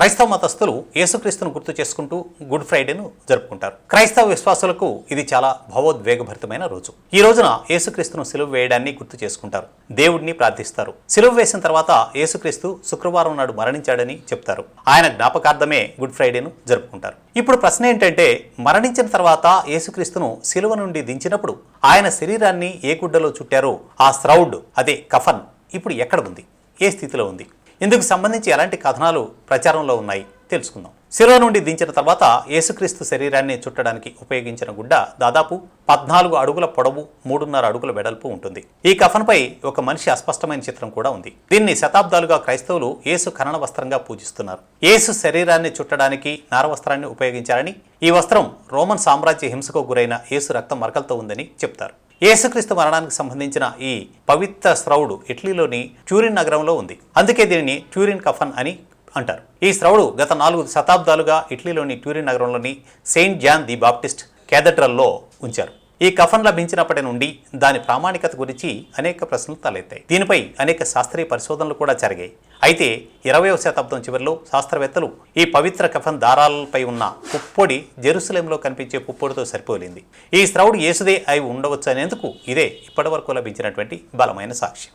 క్రైస్తవ మతస్థులు యేసుక్రీస్తును గుర్తు చేసుకుంటూ గుడ్ ఫ్రైడేను జరుపుకుంటారు. క్రైస్తవ విశ్వాసులకు ఇది చాలా భావోద్వేగభరితమైన రోజు. ఈ రోజున యేసుక్రీస్తును సిలువ వేయడాన్ని గుర్తు చేసుకుంటారు. దేవుడిని ప్రార్థిస్తారు. సిలువ వేసిన తర్వాత యేసుక్రీస్తు శుక్రవారం నాడు మరణించాడని చెప్తారు. ఆయన జ్ఞాపకార్థమే గుడ్ ఫ్రైడేను జరుపుకుంటారు. ఇప్పుడు ప్రశ్న ఏంటంటే మరణించిన తర్వాత యేసుక్రీస్తును సిలువ నుండి దించినప్పుడు ఆయన శరీరాన్ని ఏ గుడ్డలో చుట్టారో? ఆ శ్రౌడ్ అదే కఫన్ ఇప్పుడు ఎక్కడ ఉంది? ఏ స్థితిలో ఉంది? ఇందుకు సంబంధించి ఎలాంటి కథనాలు ప్రచారంలో ఉన్నాయి తెలుసుకుందాం. శిలువ నుండి దించిన తర్వాత యేసుక్రీస్తు శరీరాన్ని చుట్టడానికి ఉపయోగించిన గుడ్డ దాదాపు పద్నాలుగు అడుగుల పొడవు మూడున్నర అడుగుల వెడల్పు ఉంటుంది. ఈ కఫన్పై ఒక మనిషి అస్పష్టమైన చిత్రం కూడా ఉంది. దీన్ని శతాబ్దాలుగా క్రైస్తవులు యేసు ఖనన వస్త్రంగా పూజిస్తున్నారు. యేసు శరీరాన్ని చుట్టడానికి నారవస్త్రాన్ని ఉపయోగించారని ఈ వస్త్రం రోమన్ సామ్రాజ్య హింసకు గురైన యేసు రక్తం మరకలతో ఉందని చెప్తారు. యేసుక్రీస్తు మరణానికి సంబంధించిన ఈ పవిత్ర శ్రవుడు ఇటలీలోని ట్యూరిన్ నగరంలో ఉంది. అందుకే దీనిని ట్యూరిన్ కఫన్ అని అంటారు. ఈ శ్రవుడు గత నాలుగు శతాబ్దాలుగా ఇటలీలోని ట్యూరిన్ నగరంలోని సెయింట్ జాన్ ది బాప్టిస్ట్ కేథడ్రల్లో ఉంచారు. ఈ కఫన్ లభించినప్పటి నుండి దాని ప్రామాణికత గురించి అనేక ప్రశ్నలు తలెత్తాయి. దీనిపై అనేక శాస్త్రీయ పరిశోధనలు కూడా జరిగాయి. అయితే ఇరవైవ శతాబ్దం చివరిలో శాస్త్రవేత్తలు ఈ పవిత్ర కఫన్ దారాలపై ఉన్న పుప్పొడి జెరూసలేంలో కనిపించే పుప్పొడితో సరిపోలింది. ఈ స్రౌడ్ యేసుదే అయి ఉండవచ్చు అనేందుకు ఇదే ఇప్పటివరకు లభించినటువంటి బలమైన సాక్ష్యం.